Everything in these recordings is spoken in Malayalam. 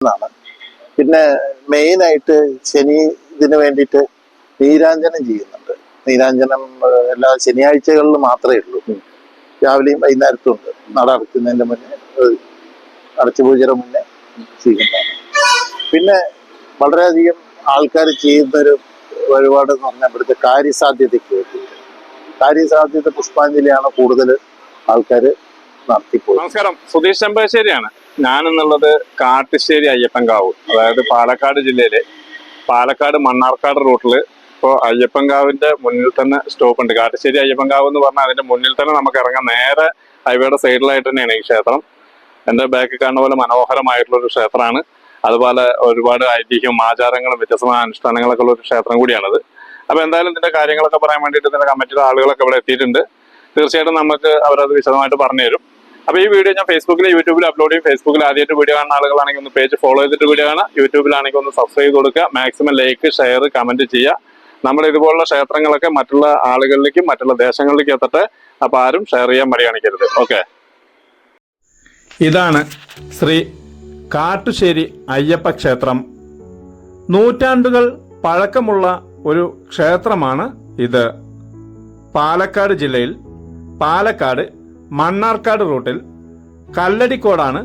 എന്നാണ് പിന്നെ മെയിനായിട്ട് ശനി ഇതിന് വേണ്ടിയിട്ട് നീരാഞ്ജനം ചെയ്യുന്നുണ്ട്. നീരാഞ്ജനം എല്ലാ ശനിയാഴ്ചകളിൽ മാത്രമേ ഉള്ളൂ. രാവിലെയും വൈകുന്നേരത്തും ഉണ്ട്. നട അടയ്ക്കുന്നതിന്റെ മുന്നേ അടച്ചുപൂജയുടെ മുന്നേ ചെയ്യുന്നതാണ്. പിന്നെ വളരെയധികം ആൾക്കാർ ചെയ്യുന്നൊരു വഴിപാട് എന്ന് പറഞ്ഞാൽ ഇവിടുത്തെ കാര്യസാധ്യതയ്ക്ക് കാര്യസാധ്യത പുഷ്പാഞ്ജലിയാണ് കൂടുതൽ ആൾക്കാർ നടത്തിപ്പോ നമസ്കാരം. സുധീഷ് ചെമ്പശ്ശേരിയാണ് ഞാനെന്നുള്ളത് കാട്ടുശ്ശേരി അയ്യപ്പൻകാവ് അതായത് പാലക്കാട് ജില്ലയിലെ പാലക്കാട് മണ്ണാർക്കാട് റൂട്ടിൽ ഇപ്പോൾ അയ്യപ്പൻകാവിന്റെ മുന്നിൽ തന്നെ സ്റ്റോപ്പ് ഉണ്ട് കാട്ടുശ്ശേരി അയ്യപ്പൻകാവ് എന്ന് പറഞ്ഞാൽ അതിന്റെ മുന്നിൽ തന്നെ നമുക്ക് ഇറങ്ങാം. നേരെ ഹൈവേയുടെ സൈഡിലായിട്ട് തന്നെയാണ് ഈ ക്ഷേത്രം. എന്റെ ബാക്കിൽ കാണുന്ന പോലെ മനോഹരമായിട്ടുള്ള ഒരു ക്ഷേത്രമാണ്. അതുപോലെ ഒരുപാട് ഐതിഹ്യവും ആചാരങ്ങളും വ്യത്യസ്തമായ അനുഷ്ഠാനങ്ങളൊക്കെ ഉള്ള ഒരു ക്ഷേത്രം കൂടിയാണത്. അപ്പോൾ എന്തായാലും ഇതിന്റെ കാര്യങ്ങളൊക്കെ പറയാൻ വേണ്ടിയിട്ട് ഇതിന്റെ കമ്മിറ്റിയുടെ ആളുകളൊക്കെ ഇവിടെ എത്തിയിട്ടുണ്ട്. തീർച്ചയായിട്ടും നമുക്ക് അവരത് വിശദമായിട്ട് പറഞ്ഞു തരും അപ്പൊ ഈ വീഡിയോ ഞാൻ ഫേസ്ബുക്കിൽ യൂട്യൂബിൽ അപ്ലോഡ് ചെയ്യും. ഫേസ്ബുക്കിൽ ആദ്യമായിട്ട് വീഡിയോ കാണുന്ന ആളുകളാണെങ്കിൽ ഒന്ന് പേജ് ഫോളോ ചെയ്തിട്ട് വീഡിയോ കാണാം യൂട്യൂബിലാണെങ്കിൽ ഒന്ന് സബ്സ്ക്രൈബ് ചെയ്ത് കൊടുക്കുക. മാക്സിമം ലൈക്ക് ഷെയർ കമന്റ് ചെയ്യുക. നമ്മൾ ഇതുപോലുള്ള ക്ഷേത്രങ്ങളൊക്കെ മറ്റുള്ള ആളുകളിലേക്കും മറ്റുള്ള ദേശങ്ങളിലേക്കും എത്തട്ടെ. അപ്പോൾ ആരും ഷെയർ ചെയ്യാൻ മടി കാണിക്കരുത്. ഓക്കെ ഇതാണ് ശ്രീ കാട്ടുശ്ശേരി അയ്യപ്പ ക്ഷേത്രം. നൂറ്റാണ്ടുകൾ പഴക്കമുള്ള ഒരു ക്ഷേത്രമാണ് ഇത്. പാലക്കാട് ജില്ലയിൽ. പാലക്കാട് മണ്ണാർക്കാട് റൂട്ടിൽ കല്ലടിക്കോടാണ്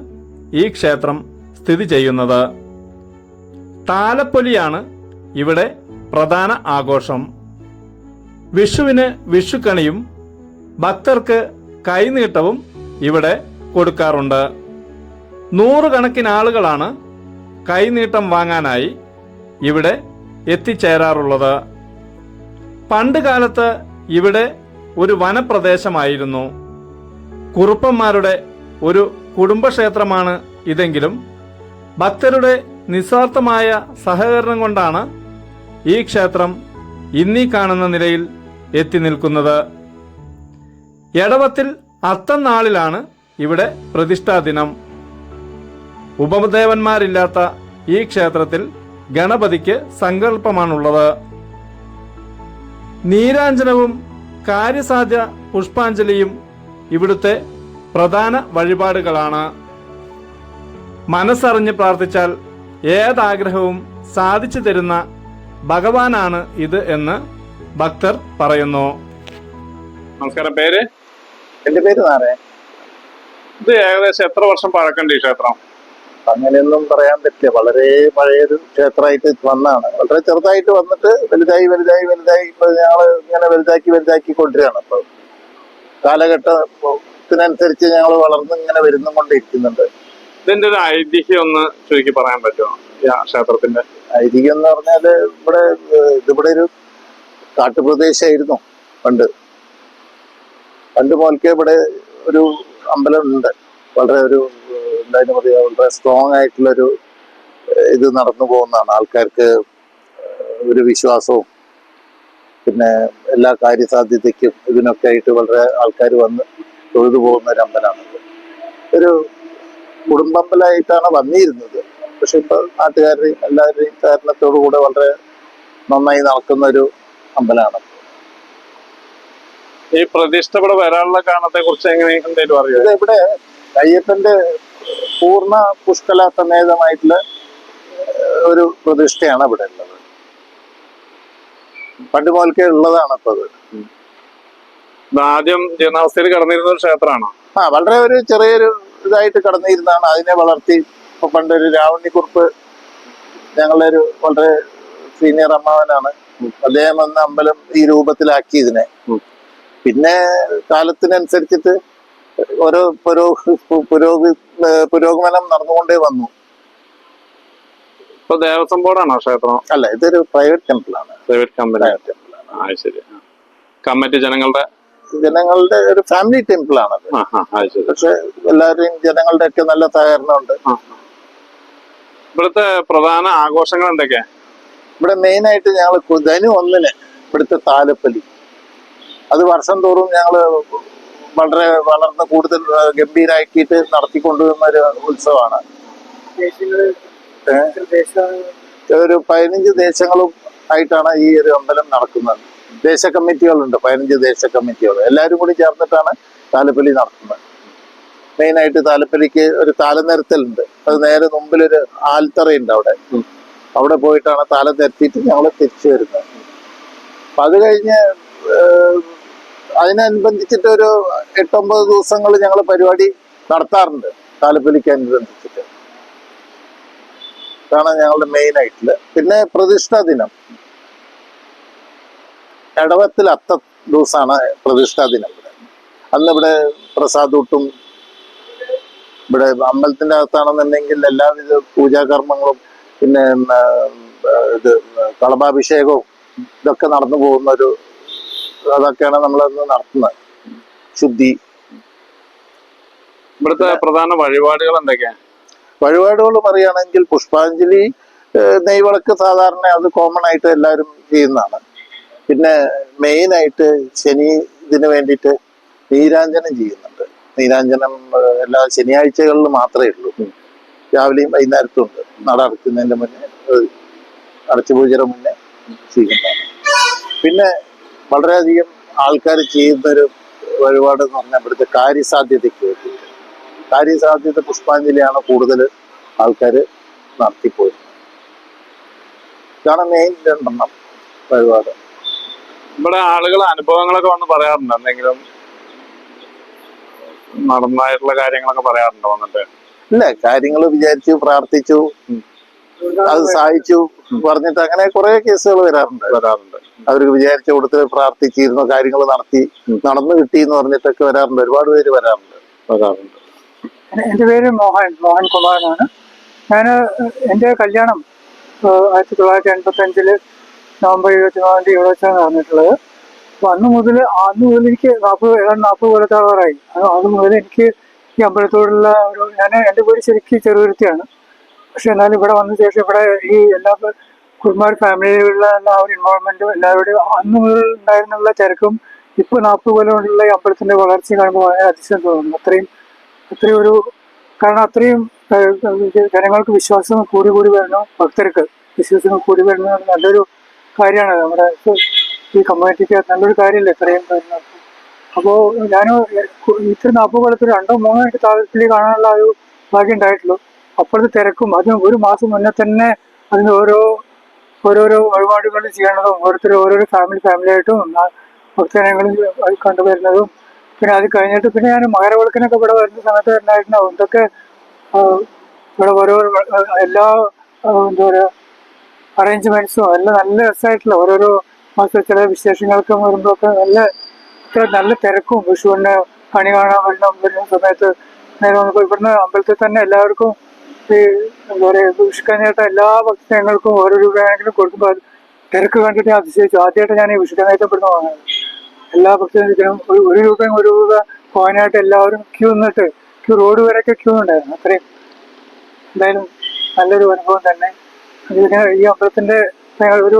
ഈ ക്ഷേത്രം സ്ഥിതി ചെയ്യുന്നത്. താലപ്പൊലിയാണ് ഇവിടെ പ്രധാന ആഘോഷം. വിഷുവിന് വിഷുക്കണിയും ഭക്തർക്ക് കൈനീട്ടവും ഇവിടെ കൊടുക്കാറുണ്ട്. നൂറുകണക്കിന് ആളുകളാണ് കൈനീട്ടം വാങ്ങാനായി ഇവിടെ എത്തിച്ചേരാറുള്ളത്. പണ്ട് കാലത്ത് ഇവിടെ ഒരു വനപ്രദേശമായിരുന്നു. കുറുപ്പന്മാരുടെ ഒരു കുടുംബക്ഷേത്രമാണ് ഇതെങ്കിലും ഭക്തരുടെ നിസ്വാർത്ഥമായ സഹകരണം കൊണ്ടാണ് ഈ ക്ഷേത്രം ഇന്നീ കാണുന്ന നിലയിൽ എത്തി നിൽക്കുന്നത്. എടവത്തിൽ അത്തനാളിലാണ് ഇവിടെ പ്രതിഷ്ഠാ ദിനം. ഉപദേവന്മാരില്ലാത്ത ഈ ക്ഷേത്രത്തിൽ ഗണപതിക്ക് സങ്കല്പമാണുള്ളത്. നീരാഞ്ജനവും കാര്യസാധ്യ പുഷ്പാഞ്ജലിയും ഇവിടുത്തെ പ്രധാന വഴിപാടുകളാണ്. മനസ്സറിഞ്ഞ് പ്രാർത്ഥിച്ചാൽ ഏതാഗ്രഹവും സാധിച്ചു തരുന്ന ഭഗവാനാണ് ഇത് എന്ന് ഭക്തർ പറയുന്നു. നമസ്കാരം പേര്? എന്റെ പേര് നാരായണൻ. ഇത് ഏകദേശം എത്ര വർഷം പഴക്കണ്ട് ഈ ക്ഷേത്രം? അങ്ങനെയൊന്നും പറയാൻ പറ്റില്ല. വളരെ പഴയൊരു ക്ഷേത്രമായിട്ട് വന്നാണ്. വളരെ ചെറുതായിട്ട് വന്നിട്ട് വലുതായി വലുതായി വലുതായി ഇപ്പൊ ഞങ്ങൾ ഇങ്ങനെ വലുതാക്കി വലുതാക്കി കൊണ്ടുവരികയാണ്. ഇപ്പൊ കാലഘട്ടത്തിനനുസരിച്ച് ഞങ്ങൾ വളർന്ന് ഇങ്ങനെ വരുന്നു കൊണ്ടിരിക്കുന്നുണ്ട് ഇതിന്റെ ഒരു ഐതിഹ്യം ഒന്ന് ചുരുക്കി പറയാൻ പറ്റുമോ? ക്ഷേത്രത്തിന്റെ ഐതിഹ്യം എന്ന് പറഞ്ഞാൽ ഇവിടെ ഇതിവിടെ ഒരു കാട്ടുപ്രദേശമായിരുന്നു പണ്ട്. പണ്ട് മുതൽക്കേ ഇവിടെ ഒരു അമ്പലം ഉണ്ട് വളരെ ഒരു എന്തായാലും പറയാ വളരെ സ്ട്രോങ് ആയിട്ടുള്ളൊരു ഇത് നടന്നു പോകുന്നതാണ്. ആൾക്കാർക്ക് ഒരു വിശ്വാസവും പിന്നെ എല്ലാ കാര്യസാധ്യതയ്ക്കും ഇതിനൊക്കെ ആയിട്ട് വളരെ ആൾക്കാർ വന്ന് തൊഴുതു പോകുന്ന ഒരു അമ്പലമാണ് ഒരു കുടുംബമ്പലമായിട്ടാണ് വന്നിരുന്നത്. പക്ഷെ ഇപ്പൊ നാട്ടുകാരുടെയും എല്ലാവരുടെയും സഹകരണത്തോടു കൂടെ വളരെ നന്നായി നടക്കുന്ന ഒരു അമ്പലമാണ് ഈ പ്രതിഷ്ഠ ഇവിടെ വരാനുള്ള കാരണത്തെ കുറിച്ച് എങ്ങനെ എന്തെങ്കിലും അറിയോ ഇവിടെ അയ്യപ്പന്റെ പൂർണ പുഷ്കല സമേതമായിട്ടുള്ള ഒരു പ്രതിഷ്ഠയാണ് ഇവിടെ ഉള്ളത്. പണ്ട് മുതൽക്കേ ഉള്ളതാണ് ഇപ്പൊ അത് ആദ്യം ജീർണാവസ്ഥയിൽ കടന്നിരുന്ന ഒരു ക്ഷേത്രമാണ്. ആ വളരെ ഒരു ചെറിയൊരു ഇതായിട്ട് കടന്നിരുന്നാണ് അതിനെ വളർത്തി ഇപ്പൊ പണ്ടൊരു രാവണിക്കുറുപ്പ് ഞങ്ങളുടെ ഒരു വളരെ സീനിയർ അമ്മാവനാണ്. അദ്ദേഹം വന്ന അമ്പലം ഈ രൂപത്തിലാക്കി ഇതിനെ. പിന്നെ കാലത്തിനനുസരിച്ചിട്ട് ഓരോ പുരോ പുരോഗി പുരോഗമനം നടന്നുകൊണ്ടേ വന്നു. ഇപ്പൊ ദേവസ്വം ബോർഡാണോ ക്ഷേത്രം? അല്ല ഇതൊരു പ്രൈവറ്റ് ടെമ്പിളാണ് പ്രൈവറ്റ് കമ്പനി പ്രൈവറ്റ് ടെമ്പിളാണ് ആ ശരി. കമ്മിറ്റി ജനങ്ങളുടെ ജനങ്ങളുടെ ഒരു ഫാമിലി ടെമ്പിൾ ആണ് പക്ഷെ എല്ലാവരെയും ജനങ്ങളുടെ ഒക്കെ നല്ല സഹകരണമുണ്ട്. ഇവിടുത്തെ പ്രധാന ആഘോഷങ്ങൾ എന്തൊക്കെ ഇവിടെ മെയിൻ ആയിട്ട് ഞങ്ങൾ ധനു ഒന്നിന് ഇവിടുത്തെ താലപ്പലി. അത് വർഷം തോറും ഞങ്ങൾ വളരെ വളർന്ന് കൂടുതൽ ഗംഭീരാക്കിയിട്ട് നടത്തിക്കൊണ്ടുവരുന്ന ഒരു ഉത്സവമാണ് ഒരു പതിനഞ്ച് ദേശങ്ങളും ആയിട്ടാണ് ഈ ഒരു അമ്പലം നടക്കുന്നത്. ദേശ കമ്മിറ്റികളുണ്ട് പതിനഞ്ച് ദേശ കമ്മിറ്റികൾ എല്ലാവരും കൂടി ചേർന്നിട്ടാണ് താലപ്പലി നടത്തുന്നത്. മെയിനായിട്ട് താലപ്പലിക്ക് ഒരു താലനിരത്തലുണ്ട്. അത് നേരെ മുമ്പിലൊരു ആൽത്തറയുണ്ട് അവിടെ. അവിടെ പോയിട്ടാണ് താലം നിരത്തിയിട്ട് ഞങ്ങൾ തിരിച്ചു വരുന്നത്. അപ്പൊ അത് കഴിഞ്ഞ് അതിനനുബന്ധിച്ചിട്ട് ഒരു എട്ടൊമ്പത് ദിവസങ്ങൾ ഞങ്ങൾ പരിപാടി നടത്താറുണ്ട് താലപ്പലിക്ക് അനുബന്ധിച്ചിട്ട്. ഇതാണ് ഞങ്ങളുടെ മെയിൻ ആയിട്ടുള്ള പിന്നെ പ്രതിഷ്ഠാ ദിനം. ഇടവത്തിൽ അത്ത ദിവസമാണ് പ്രതിഷ്ഠാ ദിനം ഇവിടെ. അന്ന് ഇവിടെ പ്രസാദൂട്ടും ഇവിടെ അമ്പലത്തിന്റെ അകത്താണെന്നുണ്ടെങ്കിൽ എല്ലാവിധ പൂജാകർമ്മങ്ങളും പിന്നെ ഇത് കളഭാഭിഷേകവും ഇതൊക്കെ നടന്നു പോകുന്ന ഒരു അതൊക്കെയാണ് നമ്മളന്ന് നടത്തുന്നത്. ശുദ്ധി. ഇവിടുത്തെ പ്രധാന വഴിപാടുകൾ എന്തൊക്കെയാണ് വഴിപാടുകൾ പറയുകയാണെങ്കിൽ പുഷ്പാഞ്ജലി നെയ്വിളക്ക് സാധാരണ അത് കോമൺ ആയിട്ട് എല്ലാവരും ചെയ്യുന്നതാണ്. പിന്നെ മെയിൻ ആയിട്ട് ശനി ഇതിന് വേണ്ടിയിട്ട് നീരാഞ്ജനം ചെയ്യുന്നുണ്ട്. നീരാഞ്ജനം എല്ലാ ശനിയാഴ്ചകളിൽ മാത്രമേ ഉള്ളൂ. രാവിലെയും വൈകുന്നേരത്തും ഉണ്ട്. നട അടയ്ക്കുന്നതിന്റെ മുന്നേ അടച്ചുപൂജയുടെ മുന്നേ ചെയ്യുന്നതാണ് പിന്നെ വളരെയധികം ആൾക്കാർ ചെയ്യുന്നൊരു വഴിപാട് എന്ന് പറഞ്ഞാൽ ഇവിടുത്തെ കാര്യസാധ്യതയ്ക്ക് വേണ്ടിയിട്ട്. കാര്യസാധ്യത പുഷ്പാഞ്ജലിയാണ് കൂടുതൽ ആൾക്കാർ നടത്തിപ്പോയിരുന്നത്. ഇതാണ് മെയിൻ രണ്ടെണ്ണം വഴിപാട്. ഇവിടെ ആളുകൾ അനുഭവങ്ങളൊക്കെ വന്ന് പറയാറുണ്ട്. എന്തെങ്കിലും നടന്നായിട്ടുള്ള കാര്യങ്ങളൊക്കെ പറയാറുണ്ടോ വന്നിട്ട്? ഇല്ല കാര്യങ്ങൾ വിചാരിച്ചു പ്രാർത്ഥിച്ചു അത് സഹായിച്ചു പറഞ്ഞിട്ട് അങ്ങനെ കുറെ കേസുകൾ വരാറുണ്ട്. വരാറുണ്ട്. അവർക്ക് വിചാരിച്ച കൊടുത്ത് പ്രാർത്ഥിച്ചിരുന്നു കാര്യങ്ങൾ നടത്തി നടന്നു കിട്ടി എന്ന് പറഞ്ഞിട്ടൊക്കെ വരാറുണ്ട്. ഒരുപാട് പേര് വരാറുണ്ട്. വരാറുണ്ട്. എന്റെ പേര് മോഹൻ മോഹൻ കുമാരനാണ്. ഞാൻ എന്റെ കല്യാണം ആയിരത്തി തൊള്ളായിരത്തി എൺപത്തി അഞ്ചിൽ നവംബർ ഇരുപത്തി നാലാം തീയതി ഇവിടെ വെച്ചാണ് നടന്നിട്ടുള്ളത്. അപ്പൊ അന്ന് മുതൽ അന്ന് മുതൽ എനിക്ക് നാൽപ്പത് നാൽപ്പത് കൊല്ലത്താളായി അത് മുതൽ എനിക്ക് ഈ അമ്പലത്തോടുള്ള ഒരു ഞാൻ എന്റെ വീട് ശരിക്കും ചെറുതുരുത്തിയാണ്. പക്ഷെ എന്നാലും ഇവിടെ വന്ന ശേഷം ഇവിടെ ഈ എല്ലാ കുടുംബാർ ഫാമിലിയിലുള്ള എല്ലാ ഒരു ഇൻവോൾവ്മെന്റും എല്ലാവരുടെയും അന്ന് മുതൽ ഉണ്ടായിരുന്നുള്ള തിരക്കും ഇപ്പൊ നാൽപ്പത് കൊല്ലം കൊണ്ടുള്ള ഈ അമ്പലത്തിന്റെ വളർച്ച കാണുമ്പോൾ വളരെ അതിശയം തോന്നുന്നു. അത്രയും അത്രയും ഒരു കാരണം അത്രയും ജനങ്ങൾക്ക് വിശ്വാസം കൂടി കൂടി വരണം ഭക്തർക്ക് വിശ്വാസം കൂടി വരണം നല്ലൊരു കാര്യമാണ്. നമ്മുടെ ഈ കമ്മ്യൂണിറ്റിക്ക് നല്ലൊരു കാര്യമല്ലേ ഇത്രയും അപ്പോൾ ഞാൻ ഇത്ര നാൽപ്പത് കൊല്ലത്തിൽ രണ്ടോ മൂന്നോ എനിക്ക് താല്പര്യത്തിൽ കാണാനുള്ള ഒരു ഭാഗ്യം ഉണ്ടായിട്ടുള്ളൂ. അപ്പോഴത്തെ തിരക്കും അതിന് ഒരു മാസം മുന്നേ തന്നെ അതിന് ഓരോ ഓരോരോ വഴിപാടുകൾ ചെയ്യണതും ഓരോരുത്തർ ഓരോരോ ഫാമിലി ഫാമിലിയായിട്ടും ഭക്തജനങ്ങളും കണ്ടുവരുന്നതും പിന്നെ അത് കഴിഞ്ഞിട്ട് പിന്നെ ഞാൻ മകരവിളക്കിനൊക്കെ ഇവിടെ വരുന്ന സമയത്ത് ഉണ്ടായിട്ടുണ്ടാവും ഇതൊക്കെ ഇവിടെ ഓരോ എല്ലാ എന്താ പറയുക അറേഞ്ച്മെന്റ്സും എല്ലാം നല്ല രസമായിട്ടുള്ള ഓരോരോ മാസത്തെ ചില വിശേഷങ്ങൾക്കും വരുമ്പോഴൊക്കെ നല്ല ഇത്ര നല്ല തിരക്കും. വിഷുവിന് കണി കാണാൻ വെള്ളം വരുന്ന സമയത്ത് നേരെ ഇവിടുന്ന് അമ്പലത്തിൽ തന്നെ എല്ലാവർക്കും ഈ എന്താ പറയുക വിഷുക്കാനായിട്ട് എല്ലാ ഭക്തങ്ങൾക്കും ഓരോ രൂപയാണെങ്കിലും കൊടുക്കുമ്പോൾ അത് തിരക്ക് കണ്ടിട്ട് ഞാൻ അതിശയിച്ചു. ആദ്യമായിട്ട് ഞാൻ ഈ വിഷുക്കാനായിട്ട് ഇവിടുന്ന് വാങ്ങുന്നത്. എല്ലാ ഭക്തനും ഒരു ഒരു രൂപയും ഒരു രൂപ കോയിനായിട്ട് എല്ലാവരും ക്യൂ നിന്നിട്ട് ക്യൂ റോഡ് വരെയൊക്കെ ക്യൂ ഉണ്ടായിരുന്നു അത്രയും എന്തായാലും നല്ലൊരു അനുഭവം തന്നെ. അതിന് ഈ അമ്പലത്തിന്റെ ഒരു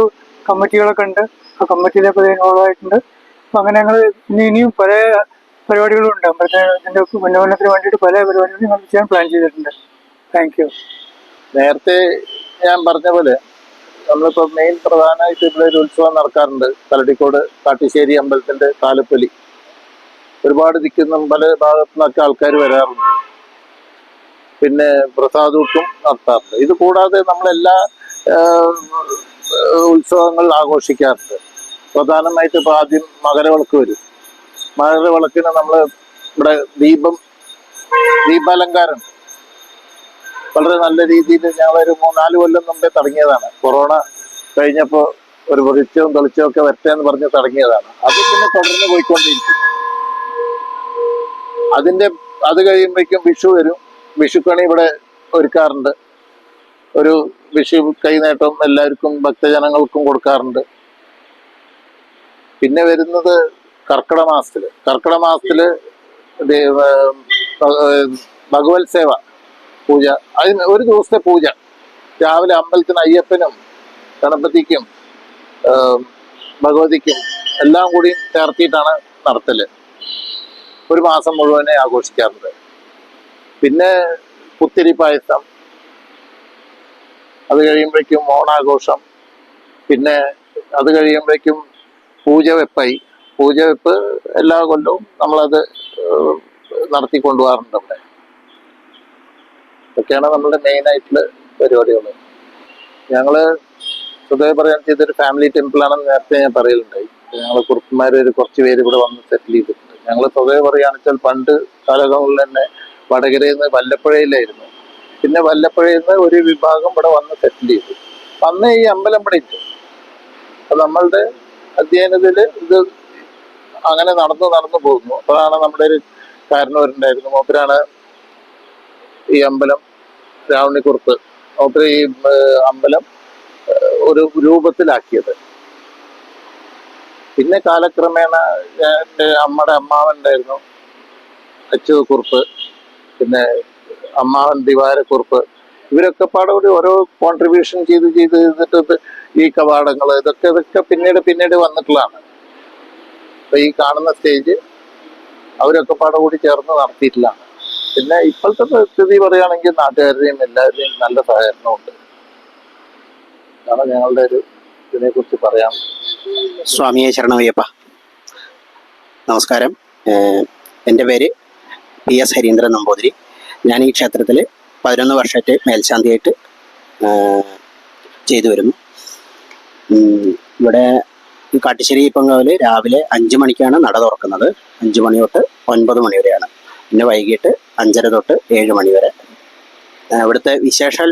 കമ്മിറ്റികളൊക്കെ ഉണ്ട്. ആ കമ്മിറ്റിയിലൊക്കെ ഇൻവോൾവ് ആയിട്ടുണ്ട് അപ്പൊ അങ്ങനെ ഞങ്ങൾ ഇനി ഇനിയും പല പരിപാടികളും ഉണ്ട്. അമ്പലത്തിന്റെ ഉന്നമനത്തിന് വേണ്ടിയിട്ട് പല പരിപാടികളും ഞങ്ങൾ ചെയ്യാൻ പ്ലാൻ ചെയ്തിട്ടുണ്ട്. താങ്ക് യു നേരത്തെ ഞാൻ പറഞ്ഞ പോലെ നമ്മളിപ്പോ മെയിൻ പ്രധാനമായിട്ട് ഇവിടെ ഒരു ഉത്സവം നടക്കാറുണ്ട്. തലടിക്കോട് കാട്ടിശ്ശേരി അമ്പലത്തിന്റെ താലപ്പൊലി. ഒരുപാട് ദിക്കുന്നും പല ഭാഗത്തു നിന്നൊക്കെ ആൾക്കാർ വരാറുണ്ട്. പിന്നെ പ്രസാദൂട്ടും നടത്താറുണ്ട്. ഇത് കൂടാതെ നമ്മളെല്ലാ ഉത്സവങ്ങൾ ആഘോഷിക്കാറുണ്ട്. പ്രധാനമായിട്ട് ഇപ്പൊ ആദ്യം മകരവിളക്ക് വരും. മകരവിളക്കിന് നമ്മൾ ഇവിടെ ദീപം ദീപാലങ്കാരം. വളരെ നല്ല രീതിയിൽ ഞാൻ ഒരു മൂന്നാൽ കൊല്ലം മുമ്പേ തുടങ്ങിയതാണ്. കൊറോണ കഴിഞ്ഞപ്പോൾ ഒരു വെളിച്ചവും തെളിച്ചവും ഒക്കെ വരട്ടെ എന്ന് പറഞ്ഞ് തുടങ്ങിയതാണ്. അത് പിന്നെ തുടർന്ന് പോയിക്കൊണ്ടിരിക്കും അതിന്റെ അത് കഴിയുമ്പോഴേക്കും വിഷു വരും. വിഷുക്കണി ഇവിടെ ഒരുക്കാറുണ്ട്. ഒരു വിഷു കൈനേട്ടം എല്ലാവർക്കും ഭക്തജനങ്ങൾക്കും കൊടുക്കാറുണ്ട്. പിന്നെ വരുന്നത് കർക്കിടക മാസത്തിൽ. കർക്കിടക ഏർ ഭഗവത് സേവ പൂജ. അതിന് ഒരു ദിവസത്തെ പൂജ. രാവിലെ അമ്പലത്തിന് അയ്യപ്പനും ഗണപതിക്കും ഭഗവതിക്കും എല്ലാം കൂടി ചേർത്തിയിട്ടാണ് നടത്തൽ. ഒരു മാസം മുഴുവനെ ആഘോഷിക്കാറുണ്ട്. പിന്നെ പുത്തിരി പായസം. അത് കഴിയുമ്പോഴേക്കും ഓണാഘോഷം. പിന്നെ അത് കഴിയുമ്പോഴേക്കും പൂജവെപ്പായി പൂജവെപ്പ് പൂജ വെപ്പ് എല്ലാ കൊല്ലവും നമ്മളത് നടത്തിക്കൊണ്ടുപോകാറുണ്ട് അവിടെ. ഇതൊക്കെയാണ് നമ്മളുടെ മെയിൻ ആയിട്ടുള്ള പരിപാടികൾ ഞങ്ങൾ ഹൃദയ പറയാൻ ഇതൊരു ഫാമിലി ടെമ്പിളാണെന്ന് നേരത്തെ ഞാൻ പറയലുണ്ടായി ഞങ്ങൾ കുറുപ്പന്മാർ ഒരു കുറച്ച് പേര് ഇവിടെ വന്ന് സെറ്റിൽ ചെയ്തിട്ടുണ്ട്. ഞങ്ങൾ സ്വതവേ പറയുകയാണെന്ന് വെച്ചാൽ പണ്ട് കാലങ്ങളിൽ തന്നെ വടകരയിൽ നിന്ന് വല്ലപ്പുഴയിലായിരുന്നു. പിന്നെ വല്ലപ്പുഴയിൽ നിന്ന് ഒരു വിഭാഗം ഇവിടെ വന്ന് സെറ്റിൽ ചെയ്തു. അന്ന് ഈ അമ്പലം അപ്പൊ നമ്മളുടെ അധ്യയനത്തിൽ ഇത് അങ്ങനെ നടന്നു നടന്നു പോകുന്നു. അപ്പോഴാണ് നമ്മുടെ ഒരു കാരണവരുണ്ടായിരുന്നു മൂപ്പരാണ് ഈ അമ്പലം രാവണിക്കുറുപ്പ്. മൂപ്പര് ഈ അമ്പലം ഒരു രൂപത്തിലാക്കിയത്. പിന്നെ കാലക്രമേണ എന്റെ അമ്മയുടെ അമ്മാവൻ ഉണ്ടായിരുന്നു അച്ചു കുറുപ്പ് പിന്നെ അമ്മാവൻ ദിവാരക്കുറുപ്പ് ഇവരൊക്കെ പാടെ ഓരോ കോൺട്രിബ്യൂഷൻ ചെയ്ത് ചെയ്ത് ചെയ്തിട്ട് ഈ കവാടങ്ങൾ ഇതൊക്കെ ഇതൊക്കെ പിന്നീട് പിന്നീട് വന്നിട്ടുള്ളതാണ്. അപ്പൊ ഈ കാണുന്ന സ്റ്റേജ് അവരൊക്കെ പാടെ കൂടി ചേർന്ന് നടത്തിയിട്ടുള്ളതാണ്. പിന്നെ ഇപ്പോഴത്തെ സ്ഥിതി പറയുകയാണെങ്കിൽ നാട്ടുകാരുടെയും എല്ലാവരുടെയും നല്ല സഹകരണമുണ്ട്. അതാണ് ഞങ്ങളുടെ ഒരു ഇതിനെ കുറിച്ച് പറയാൻ സ്വാമിയെ ശരണമയ്യപ്പ. നമസ്കാരം. എന്റെ പേര് പി എസ് ഹരീന്ദ്രൻ നമ്പൂതിരി. ഞാൻ ഈ ക്ഷേത്രത്തിൽ പതിനൊന്ന് വർഷമായിട്ട് മേൽശാന്തിയായിട്ട് ചെയ്തു വരുന്നു. ഇവിടെ ഈ കാട്ടിശ്ശേരി പൊങ്കാവിൽ രാവിലെ അഞ്ച് മണിക്കാണ് നട തുറക്കുന്നത്. അഞ്ച് മണി തൊട്ട് ഒൻപത് മണി വരെയാണ്. പിന്നെ വൈകിട്ട് അഞ്ചര തൊട്ട് ഏഴ് മണി വരെ. ഇവിടുത്തെ വിശേഷാൽ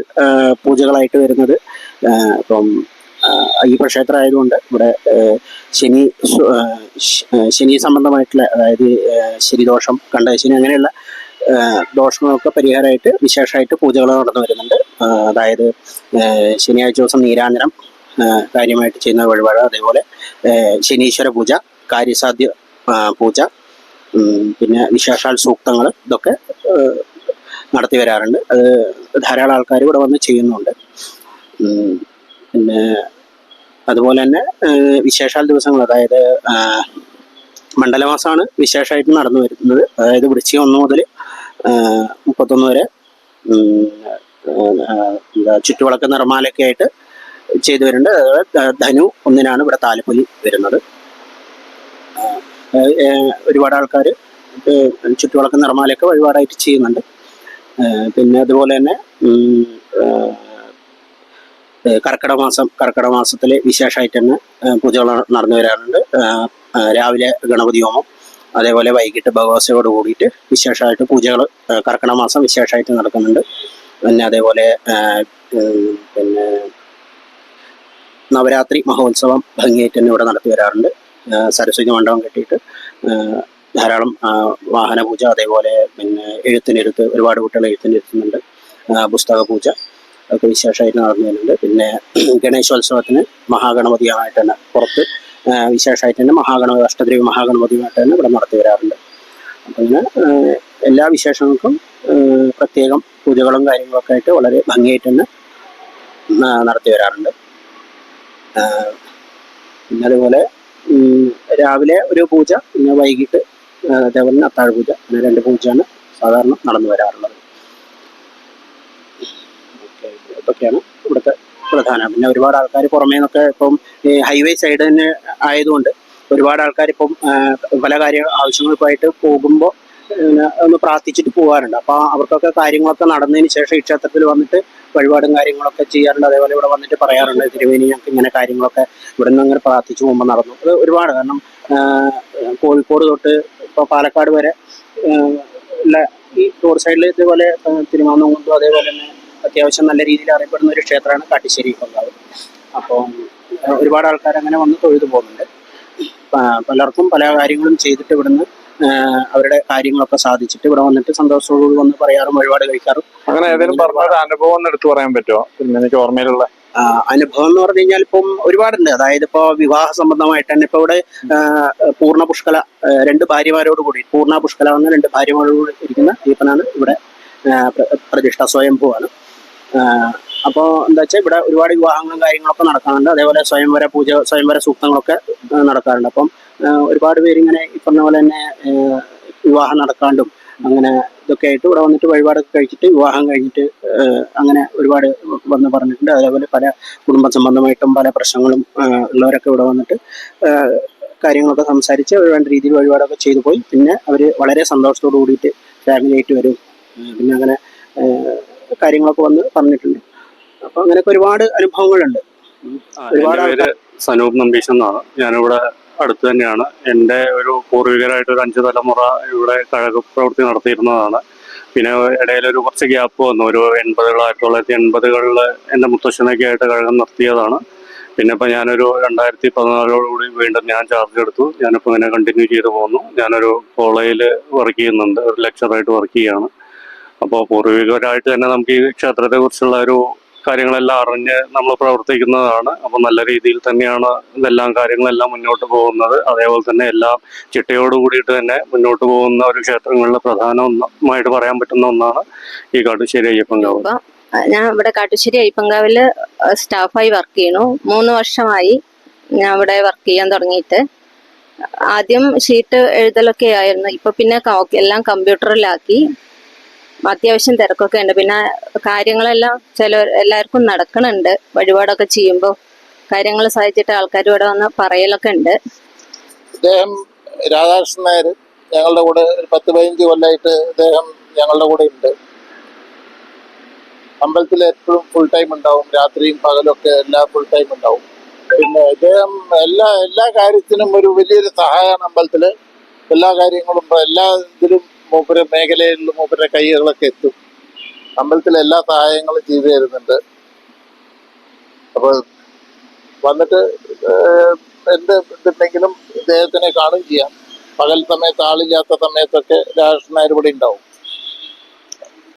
പൂജകളായിട്ട് വരുന്നത് ഇപ്പം അയ്യപ്പ ക്ഷേത്രം ആയതുകൊണ്ട് ഇവിടെ ശനി ശനി സംബന്ധമായിട്ടുള്ള അതായത് ശനിദോഷം കണ്ടശനി അങ്ങനെയുള്ള ദോഷങ്ങളൊക്കെ പരിഹാരമായിട്ട് വിശേഷമായിട്ട് പൂജകൾ നടന്നു വരുന്നുണ്ട്. അതായത് ശനിയാഴ്ച ദിവസം നീരാഞ്ജനം കാര്യമായിട്ട് ചെയ്യുന്ന വഴിപാട് അതേപോലെ ശനീശ്വര പൂജ കാര്യസാധ്യ പൂജ പിന്നെ വിശേഷാൽ സൂക്തങ്ങൾ ഇതൊക്കെ നടത്തി വരാറുണ്ട്. അത് ധാരാളം ആൾക്കാർ ഇവിടെ വന്ന് ചെയ്യുന്നുണ്ട്. പിന്നെ അതുപോലെ തന്നെ വിശേഷാൽ ദിവസങ്ങൾ അതായത് മണ്ഡലമാസമാണ് വിശേഷമായിട്ട് നടന്നു വരുന്നത്. അതായത് വൃശ്ചിക ഒന്ന് മുതൽ മുപ്പത്തൊന്ന് വരെ എന്താ ചുറ്റുവിളക്ക് നിർമ്മാലൊക്കെ ആയിട്ട് ചെയ്തു വരുന്നുണ്ട്. ധനു ഒന്നിനാണ് ഇവിടെ താലപ്പൊലി വരുന്നത്. ഒരുപാട് ആൾക്കാർ ചുറ്റുവിളക്ക് നിർമ്മാലയൊക്കെ വഴിപാടായിട്ട് ചെയ്യുന്നുണ്ട്. പിന്നെ അതുപോലെ തന്നെ കർക്കിടക മാസം വിശേഷമായിട്ട് തന്നെ പൂജകൾ നടന്നു വരാറുണ്ട്. രാവിലെ ഗണപതി ഹോമം അതേപോലെ വൈകിട്ട് ഭഗവത്സയോട് കൂടിയിട്ട് വിശേഷമായിട്ട് പൂജകൾ കർക്കിടക മാസം വിശേഷമായിട്ട് നടക്കുന്നുണ്ട്. പിന്നെ അതേപോലെ പിന്നെ നവരാത്രി മഹോത്സവം ഭംഗിയായിട്ട് തന്നെ ഇവിടെ നടത്തി വരാറുണ്ട്. സരസ്വതി മണ്ഡപം കെട്ടിയിട്ട് ധാരാളം വാഹന പൂജ അതേപോലെ പിന്നെ എഴുത്തിനെഴുത്ത് ഒരുപാട് കുട്ടികൾ എഴുത്തിനെഴുത്തുന്നുണ്ട് പുസ്തക പൂജ ഒക്കെ വിശേഷമായിട്ട് നടന്നു വരുന്നുണ്ട് പിന്നെ ഗണേശോത്സവത്തിന് മഹാഗണപതിയായിട്ട് തന്നെ പുറത്ത് വിശേഷമായിട്ട് തന്നെ മഹാഗണപതി അഷ്ടദ്രവി മഹാഗണപതിയുമായിട്ട് തന്നെ ഇവിടെ നടത്തി വരാറുണ്ട്. അപ്പം ഇങ്ങനെ എല്ലാ വിശേഷങ്ങൾക്കും പ്രത്യേകം പൂജകളും കാര്യങ്ങളൊക്കെ ആയിട്ട് വളരെ ഭംഗിയായിട്ട് തന്നെ നടത്തി വരാറുണ്ട്. പിന്നെ അതുപോലെ രാവിലെ ഒരു പൂജ പിന്നെ വൈകിട്ട് അതേപോലെ അത്താഴ പൂജ അങ്ങനെ രണ്ട് പൂജയാണ് സാധാരണ നടന്നു വരാറുള്ളത് ഓക്കെ. ഇതൊക്കെയാണ് ഇവിടുത്തെ പ്രധാനം. പിന്നെ ഒരുപാട് ആൾക്കാർ പുറമേ നിന്നൊക്കെ ഇപ്പം ഈ ഹൈവേ സൈഡ് തന്നെ ആയതുകൊണ്ട് ഒരുപാട് ആൾക്കാർ ഇപ്പം പല കാര്യ ആവശ്യങ്ങൾക്കായിട്ട് പോകുമ്പോൾ ഒന്ന് പ്രാർത്ഥിച്ചിട്ട് പോകാറുണ്ട് അപ്പോൾ അവർക്കൊക്കെ കാര്യങ്ങളൊക്കെ നടന്നതിന് ശേഷം ഈ ക്ഷേത്രത്തിൽ വന്നിട്ട് വഴിപാടും കാര്യങ്ങളൊക്കെ ചെയ്യാറുണ്ട്. അതേപോലെ ഇവിടെ വന്നിട്ട് പറയാറുണ്ട് തിരുവേനി ഞങ്ങൾക്ക് ഇങ്ങനെ കാര്യങ്ങളൊക്കെ ഇവിടെ നിന്ന് അങ്ങനെ പ്രാർത്ഥിച്ചു പോകുമ്പോൾ നടന്നു. അത് ഒരുപാട് കാരണം കോഴിക്കോട് തൊട്ട് ഇപ്പോൾ പാലക്കാട് വരെ ഈ റോഡ് സൈഡിൽ ഇതുപോലെ ആ, തിരുമാന്നകുണ്ടും അതേപോലെ തന്നെ അത്യാവശ്യം നല്ല രീതിയിൽ അറിയപ്പെടുന്ന ഒരു ക്ഷേത്രമാണ് കാട്ടിശ്ശേരി കൊണ്ടാവ് അപ്പോൾ ഒരുപാട് ആൾക്കാർ അങ്ങനെ വന്ന് തൊഴുതു പോകുന്നുണ്ട്. പലർക്കും പല കാര്യങ്ങളും ചെയ്തിട്ട് ഇവിടുന്ന് അവരുടെ കാര്യങ്ങളൊക്കെ സാധിച്ചിട്ട് ഇവിടെ വന്നിട്ട് സന്തോഷത്തോടുകൂടി വന്ന് പറയാറും ഒരുപാട് കഴിക്കാറും. അങ്ങനെ ഏതെങ്കിലും പറഞ്ഞ അനുഭവം ഒന്ന് എടുത്തു പറയാൻ പറ്റുമോ? എനിക്ക് ഓർമ്മയിലുള്ള. അനുഭവം എന്ന് പറഞ്ഞു കഴിഞ്ഞാൽ ഇപ്പം ഒരുപാടുണ്ട്. അതായത് ഇപ്പോൾ വിവാഹ സംബന്ധമായിട്ട് തന്നെ ഇപ്പോൾ ഇവിടെ പൂർണ പുഷ്കല രണ്ട് ഭാര്യമാരോട് കൂടി പൂർണ പുഷ്കല എന്ന രണ്ട് ഭാര്യമാരോട് കൂടി ഇരിക്കുന്ന ദീപനാണ് ഇവിടെ പ്രതിഷ്ഠ സ്വയംഭൂ പ്രതിഷ്ഠ സ്വയംഭൂവാണ്. അപ്പോൾ എന്താ വെച്ചാൽ ഇവിടെ ഒരുപാട് വിവാഹങ്ങളും കാര്യങ്ങളൊക്കെ നടക്കാറുണ്ട്. അതേപോലെ സ്വയംവര പൂജ സ്വയംവര സൂക്തങ്ങളൊക്കെ നടക്കാറുണ്ട്. അപ്പം ഒരുപാട് പേര് ഇങ്ങനെ ഈ പറഞ്ഞ പോലെ തന്നെ വിവാഹം നടക്കാണ്ടും അങ്ങനെ ഇതൊക്കെ ആയിട്ട് ഇവിടെ വന്നിട്ട് വഴിപാടൊക്കെ കഴിച്ചിട്ട് വിവാഹം കഴിഞ്ഞിട്ട് അങ്ങനെ ഒരുപാട് വന്ന് പറഞ്ഞിട്ടുണ്ട്. അതേപോലെ പല കുടുംബ സംബന്ധമായിട്ടും പല പ്രശ്നങ്ങളും ഉള്ളവരൊക്കെ ഇവിടെ വന്നിട്ട് കാര്യങ്ങളൊക്കെ സംസാരിച്ച് വേണ്ട രീതിയിൽ വഴിപാടൊക്കെ ചെയ്തു പോയി. പിന്നെ അവർ വളരെ സന്തോഷത്തോടു കൂടിയിട്ട് ഫാമിലി ആയിട്ട് വരും. പിന്നെ അങ്ങനെ കാര്യങ്ങളൊക്കെ വന്ന് പറഞ്ഞിട്ടുണ്ട്. അപ്പൊ അങ്ങനെയൊക്കെ ഒരുപാട് അനുഭവങ്ങളുണ്ട്. ഒരുപാട് സനൂപ് നമ്പീഷ് എന്നാണ് ഞാനിവിടെ അടുത്ത് തന്നെയാണ്. എന്റെ ഒരു പൂർവികരായിട്ട് ഒരു അഞ്ച് തലമുറ ഇവിടെ കഴക പ്രവൃത്തി നടത്തിയിരുന്നതാണ്. പിന്നെ ഇടയിൽ ഒരു കുറച്ച് ഗ്യാപ്പ് വന്നു. ഒരു എൺപതുകൾ ആയിരത്തി തൊള്ളായിരത്തി എൺപതുകളിൽ എന്റെ മുത്തശ്ശനൊക്കെ ആയിട്ട് കഴകം നിർത്തിയതാണ് പിന്നെ ഇപ്പം ഞാനൊരു രണ്ടായിരത്തി പതിനാലോടുകൂടി വീണ്ടും ഞാൻ ചാർജ് എടുത്തു. ഞാനിപ്പോൾ ഇങ്ങനെ കണ്ടിന്യൂ ചെയ്തു പോകുന്നു. ഞാനൊരു കോളേജിൽ വർക്ക് ചെയ്യുന്നുണ്ട്. ഒരു ലെക്ചറായിട്ട് വർക്ക് ചെയ്യുകയാണ്. അപ്പോൾ പൂർവികരായിട്ട് തന്നെ നമുക്ക് ഈ ക്ഷേത്രത്തെ കുറിച്ചുള്ള ഒരു കാര്യങ്ങളെല്ലാം അറിഞ്ഞ് നമ്മൾ പ്രവർത്തിക്കുന്നതാണ്. അപ്പോൾ നല്ല രീതിയിൽ തന്നെയാണ് ഇതെല്ലാം കാര്യങ്ങളെല്ലാം മുന്നോട്ട് പോകുന്നത്. അതേപോലെ തന്നെ എല്ലാം ചിട്ടയോട് കൂടിയിട്ട് തന്നെ മുന്നോട്ട് പോകുന്ന ഒരു ക്ഷേത്രങ്ങളിൽ പ്രധാന ഒന്നമായിട്ട് പറയാൻ പറ്റുന്ന ഒന്നാണ് ഈ കാട്ടുശ്ശേരി അയ്യപ്പങ്കാവ് ഞാൻ ഇവിടെ കാട്ടുശ്ശേരി അയ്യപ്പങ്കാവിൽ സ്റ്റാഫായി വർക്ക് ചെയ്യണു മൂന്ന് വർഷമായി ഞാൻ ഇവിടെ വർക്ക് ചെയ്യാൻ തുടങ്ങിയിട്ട്. ആദ്യം ഷീറ്റ് എഴുതലൊക്കെ ആയിരുന്നു. ഇപ്പൊ പിന്നെ എല്ലാം കമ്പ്യൂട്ടറിലാക്കി. അത്യാവശ്യം തിരക്കൊക്കെ ഉണ്ട്. പിന്നെ കാര്യങ്ങളെല്ലാം ചില എല്ലാവർക്കും നടക്കണുണ്ട്. വഴിപാടൊക്കെ ചെയ്യുമ്പോൾ കാര്യങ്ങൾ സഹിച്ചിട്ട് ആൾക്കാർ ഇവിടെ വന്ന് പറയലൊക്കെ ഉണ്ട്. അദ്ദേഹം രാധാകൃഷ്ണൻ നായർ ഞങ്ങളുടെ കൂടെ ഒരു പത്ത് പതിനഞ്ച് കൊല്ലമായിട്ട് അദ്ദേഹം ഞങ്ങളുടെ കൂടെ ഉണ്ട്. അമ്പലത്തിൽ എപ്പോഴും ഫുൾ ടൈം ഉണ്ടാവും. രാത്രിയും പകലൊക്കെ എല്ലാം ഫുൾ ടൈം ഉണ്ടാവും. പിന്നെ അദ്ദേഹം എല്ലാ എല്ലാ കാര്യത്തിനും ഒരു വലിയൊരു സഹായമാണ് അമ്പലത്തിൽ എല്ലാ കാര്യങ്ങളും എല്ലാ ഇതിലും മൂപ്പര മേഖലയിൽ മൂപ്പരുടെ കൈകളൊക്കെ എത്തും. അമ്പലത്തിൽ എല്ലാ സഹായങ്ങളും ചെയ്തു തരുന്നുണ്ട്. അപ്പൊ വന്നിട്ട് എന്ത് ഇതുണ്ടെങ്കിലും ഇദ്ദേഹത്തിനെ കാണുകയും ചെയ്യാം. പകൽ സമയത്ത് ആളില്ലാത്ത സമയത്തൊക്കെ രാഷ്ട്രീയ ഇവിടെ ഉണ്ടാവും.